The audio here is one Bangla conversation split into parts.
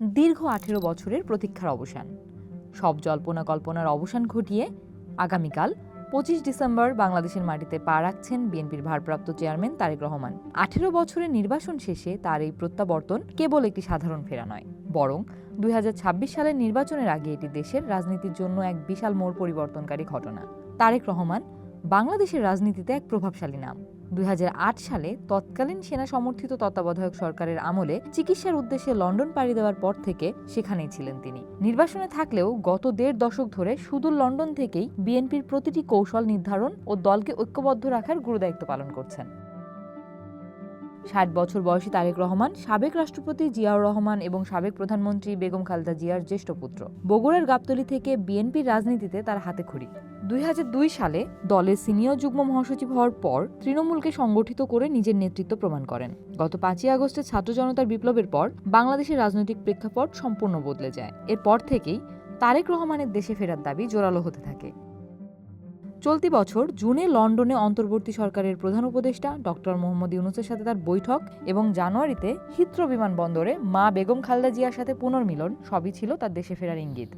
দীর্ঘ আঠেরো বছরের প্রতীক্ষার অবসান। সব জল্পনা কল্পনার অবসান ঘটিয়ে আগামীকাল পঁচিশ ডিসেম্বর বাংলাদেশের মাটিতে পা রাখছেন বিএনপির ভারপ্রাপ্ত চেয়ারম্যান তারেক রহমান। আঠেরো বছরের নির্বাসন শেষে তার এই প্রত্যাবর্তন কেবল একটি সাধারণ ফেরা নয়, বরং দুই হাজার ছাব্বিশ সালের নির্বাচনের আগে এটি দেশের রাজনীতির জন্য এক বিশাল মোড় পরিবর্তনকারী ঘটনা। তারেক রহমান বাংলাদেশের রাজনীতিতে এক প্রভাবশালী নাম। দুই হাজার আট সালে তৎকালীন সেনা সমর্থিত তত্ত্বাবধায়ক সরকারের আমলে চিকিৎসার উদ্দেশ্যে লন্ডন পাড়ি দেওয়ার পর থেকে সেখানেই ছিলেন তিনি। নির্বাসনে থাকলেও গত দেড় দশক ধরে সুদূর লন্ডন থেকেই বিএনপির প্রতিটি কৌশল নির্ধারণ ও দলকে ঐক্যবদ্ধ রাখার গুরুদায়িত্ব পালন করছেন। ষাট বছর বয়সী তারেক রহমান, সাবেক রাষ্ট্রপতি জিয়াউর রহমান এবং সাবেক প্রধানমন্ত্রী বেগম খালেদা জিয়ার জ্যেষ্ঠ পুত্র। বগুড়ার গাবতলী থেকে বিএনপির রাজনীতিতে তার হাতে খড়ি। দুই হাজার দুই সালে দলের সিনিয়র যুগ্ম মহাসচিব হওয়ার পর তৃণমূলকে সংগঠিত করে নিজের নেতৃত্ব প্রমাণ করেন। গত পাঁচই আগস্টে ছাত্র জনতার বিপ্লবের পর বাংলাদেশের রাজনৈতিক প্রেক্ষাপট সম্পূর্ণ বদলে যায়। এরপর থেকেই তারেক রহমানের দেশে ফেরার দাবি জোরালো হতে থাকে। চলতি বছর জুনে লন্ডনে অন্তর্বর্তী সরকারের প্রধান উপদেষ্টা ডক্টর মোহাম্মদ ইউনুসের সাথে তার বৈঠক এবং জানুয়ারিতে হিত্র বিমানবন্দরে মা বেগম খালদা জিয়ার সাথে পুনর্মিলন সবই ছিল তার দেশে ফেরার ইঙ্গিত।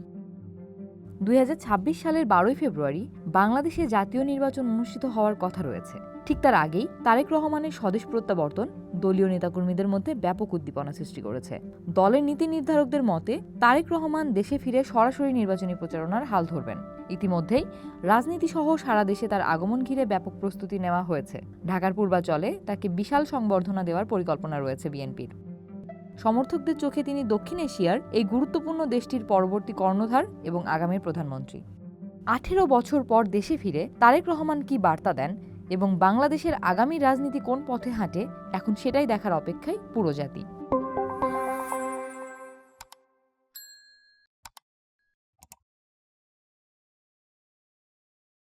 দুই হাজার ছাব্বিশ সালের বারোই ফেব্রুয়ারি বাংলাদেশে জাতীয় নির্বাচন অনুষ্ঠিত হওয়ার কথা রয়েছে। ঠিক তার আগেই তারেক রহমানের স্বদেশ প্রত্যাবর্তন দলীয় নেতাকর্মীদের মধ্যে ব্যাপক উদ্দীপনা সৃষ্টি করেছে। দলের নীতি নির্ধারকদের মতে, তারেক রহমান দেশে ফিরে সরাসরি নির্বাচনী প্রচারণার হাল ধরবেন। ইতিমধ্যেই রাজনীতি সহ সারা দেশে তার আগমন ঘিরে ব্যাপক প্রস্তুতি নেওয়া হয়েছে। ঢাকার পূর্বাচলে তাকে বিশাল সংবর্ধনা দেওয়ার পরিকল্পনা রয়েছে বিএনপির। সমর্থকদের চোখে তিনি দক্ষিণ এশিয়ার এই গুরুত্বপূর্ণ দেশটির পরবর্তী কর্ণধার এবং আগামীর প্রধানমন্ত্রী। আঠেরো বছর পর দেশে ফিরে তারেক রহমান কি বার্তা দেন এবং বাংলাদেশের আগামী রাজনীতি কোন পথে হাঁটে, এখন সেটাই দেখার অপেক্ষায় পুরো জাতি।